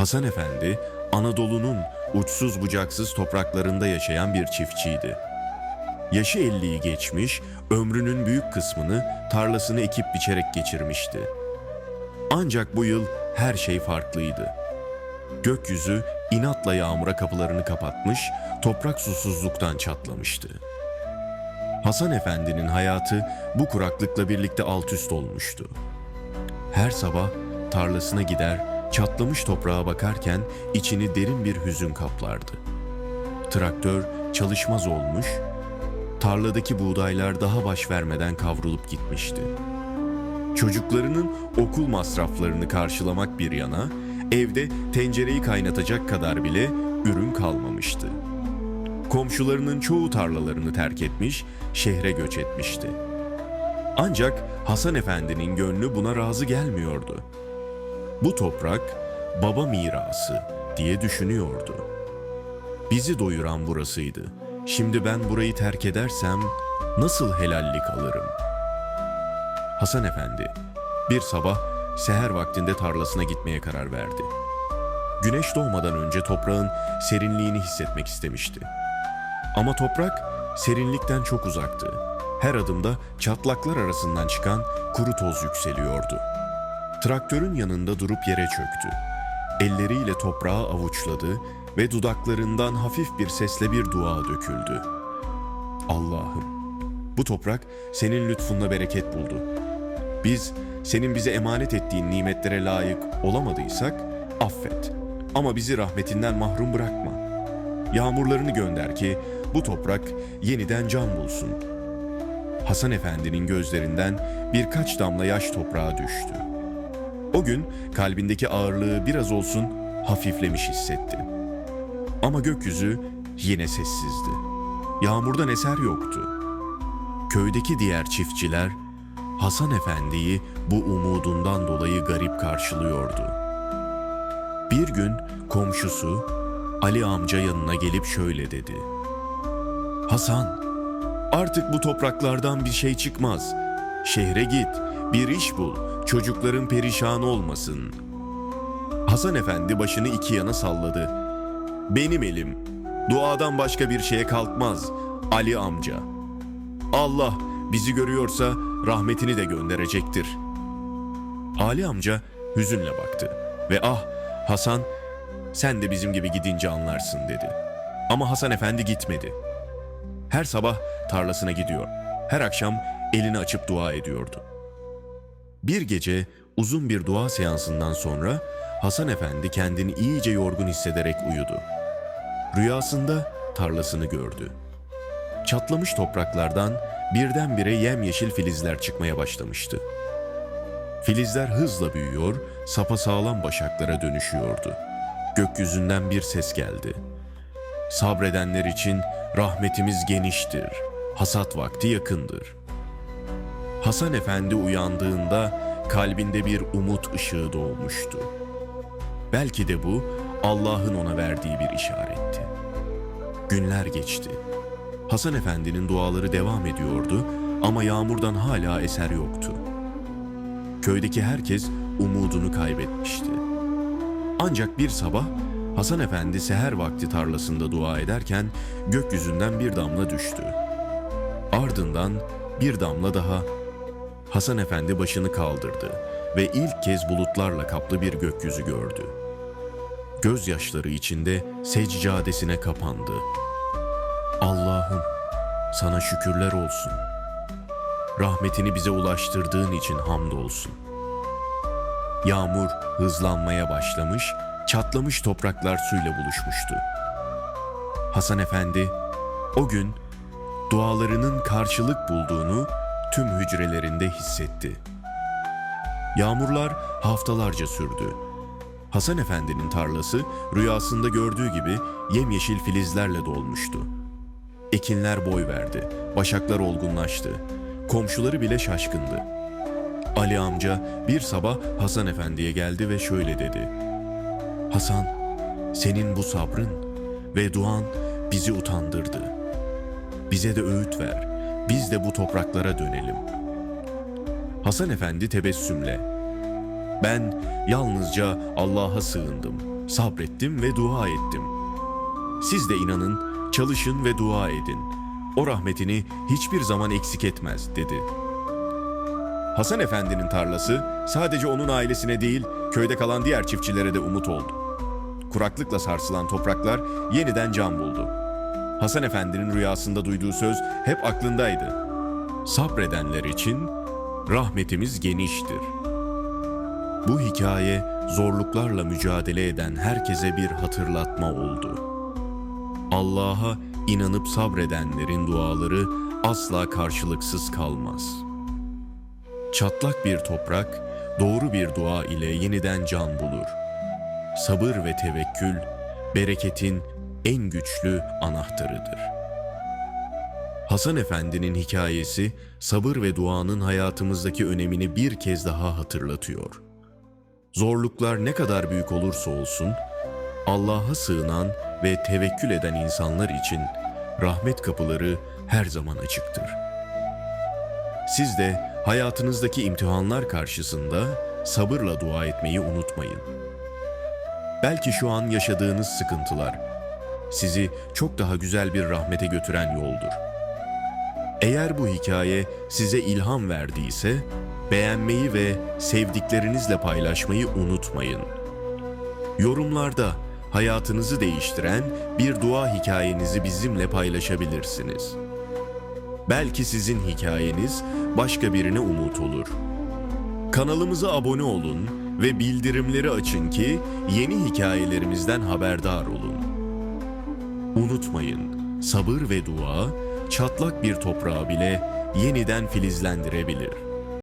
Hasan Efendi, Anadolu'nun uçsuz bucaksız topraklarında yaşayan bir çiftçiydi. Yaşı 50'yi geçmiş, ömrünün büyük kısmını tarlasını ekip biçerek geçirmişti. Ancak bu yıl her şey farklıydı. Gökyüzü inatla yağmura kapılarını kapatmış, toprak susuzluktan çatlamıştı. Hasan Efendi'nin hayatı bu kuraklıkla birlikte alt üst olmuştu. Her sabah tarlasına gider, çatlamış toprağa bakarken içini derin bir hüzün kaplardı. Traktör çalışmaz olmuş, tarladaki buğdaylar daha baş vermeden kavrulup gitmişti. Çocuklarının okul masraflarını karşılamak bir yana, evde tencereyi kaynatacak kadar bile ürün kalmamıştı. Komşularının çoğu tarlalarını terk etmiş, şehre göç etmişti. Ancak Hasan Efendi'nin gönlü buna razı gelmiyordu. Bu toprak baba mirası diye düşünüyordu. Bizi doyuran burasıydı. Şimdi ben burayı terk edersem nasıl helallik alırım? Hasan Efendi bir sabah seher vaktinde tarlasına gitmeye karar verdi. Güneş doğmadan önce toprağın serinliğini hissetmek istemişti. Ama toprak serinlikten çok uzaktı. Her adımda çatlaklar arasından çıkan kuru toz yükseliyordu. Traktörün yanında durup yere çöktü. Elleriyle toprağı avuçladı ve dudaklarından hafif bir sesle bir dua döküldü. Allah'ım, bu toprak senin lütfunla bereket buldu. Biz senin bize emanet ettiğin nimetlere layık olamadıysak affet. Ama bizi rahmetinden mahrum bırakma. Yağmurlarını gönder ki bu toprak yeniden can bulsun. Hasan Efendi'nin gözlerinden birkaç damla yaş toprağa düştü. O gün kalbindeki ağırlığı biraz olsun hafiflemiş hissetti. Ama gökyüzü yine sessizdi. Yağmurdan eser yoktu. Köydeki diğer çiftçiler Hasan Efendi'yi bu umudundan dolayı garip karşılıyordu. Bir gün komşusu Ali amca yanına gelip şöyle dedi. Hasan, artık bu topraklardan bir şey çıkmaz. Şehre git, bir iş bul, çocukların perişan olmasın. Hasan Efendi başını iki yana salladı. Benim elim, duadan başka bir şeye kalkmaz Ali amca. Allah bizi görüyorsa rahmetini de gönderecektir. Ali amca hüzünle baktı ve ah Hasan sen de bizim gibi gidince anlarsın dedi. Ama Hasan Efendi gitmedi. Her sabah tarlasına gidiyor. Her akşam elini açıp dua ediyordu. Bir gece uzun bir dua seansından sonra Hasan Efendi kendini iyice yorgun hissederek uyudu. Rüyasında tarlasını gördü. Çatlamış topraklardan birdenbire yemyeşil filizler çıkmaya başlamıştı. Filizler hızla büyüyor, sapasağlam başaklara dönüşüyordu. Gökyüzünden bir ses geldi. Sabredenler için rahmetimiz geniştir. Hasat vakti yakındır. Hasan Efendi uyandığında kalbinde bir umut ışığı doğmuştu. Belki de bu Allah'ın ona verdiği bir işaretti. Günler geçti. Hasan Efendi'nin duaları devam ediyordu ama yağmurdan hala eser yoktu. Köydeki herkes umudunu kaybetmişti. Ancak bir sabah Hasan Efendi seher vakti tarlasında dua ederken gökyüzünden bir damla düştü. Ardından bir damla daha Hasan Efendi başını kaldırdı ve ilk kez bulutlarla kaplı bir gökyüzü gördü. Gözyaşları içinde seccadesine kapandı. Allah'ım sana şükürler olsun. Rahmetini bize ulaştırdığın için hamdolsun. Yağmur hızlanmaya başlamış, çatlamış topraklar suyla buluşmuştu. Hasan Efendi o gün dualarının karşılık bulduğunu tüm hücrelerinde hissetti. Yağmurlar haftalarca sürdü. Hasan Efendi'nin tarlası rüyasında gördüğü gibi yemyeşil filizlerle dolmuştu. Ekinler boy verdi, başaklar olgunlaştı. Komşuları bile şaşkındı. Ali amca bir sabah Hasan Efendi'ye geldi ve şöyle dedi. Hasan, senin bu sabrın ve duan bizi utandırdı. Bize de öğüt ver, biz de bu topraklara dönelim. Hasan Efendi tebessümle, ben yalnızca Allah'a sığındım, sabrettim ve dua ettim. Siz de inanın, çalışın ve dua edin. O rahmetini hiçbir zaman eksik etmez dedi. Hasan Efendi'nin tarlası sadece onun ailesine değil, köyde kalan diğer çiftçilere de umut oldu. Kuraklıkla sarsılan topraklar yeniden can buldu. Hasan Efendi'nin rüyasında duyduğu söz hep aklındaydı. Sabredenler için rahmetimiz geniştir. Bu hikaye zorluklarla mücadele eden herkese bir hatırlatma oldu. Allah'a inanıp sabredenlerin duaları asla karşılıksız kalmaz. Çatlak bir toprak doğru bir dua ile yeniden can bulur. Sabır ve tevekkül bereketin en güçlü anahtarıdır. Hasan Efendi'nin hikayesi sabır ve duanın hayatımızdaki önemini bir kez daha hatırlatıyor. Zorluklar ne kadar büyük olursa olsun, Allah'a sığınan ve tevekkül eden insanlar için rahmet kapıları her zaman açıktır. Siz de hayatınızdaki imtihanlar karşısında sabırla dua etmeyi unutmayın. Belki şu an yaşadığınız sıkıntılar sizi çok daha güzel bir rahmete götüren yoldur. Eğer bu hikaye size ilham verdiyse beğenmeyi ve sevdiklerinizle paylaşmayı unutmayın. Yorumlarda hayatınızı değiştiren bir dua hikayenizi bizimle paylaşabilirsiniz. Belki sizin hikayeniz başka birine umut olur. Kanalımıza abone olun ve bildirimleri açın ki yeni hikayelerimizden haberdar olun. Unutmayın, sabır ve dua çatlak bir toprağı bile yeniden filizlendirebilir.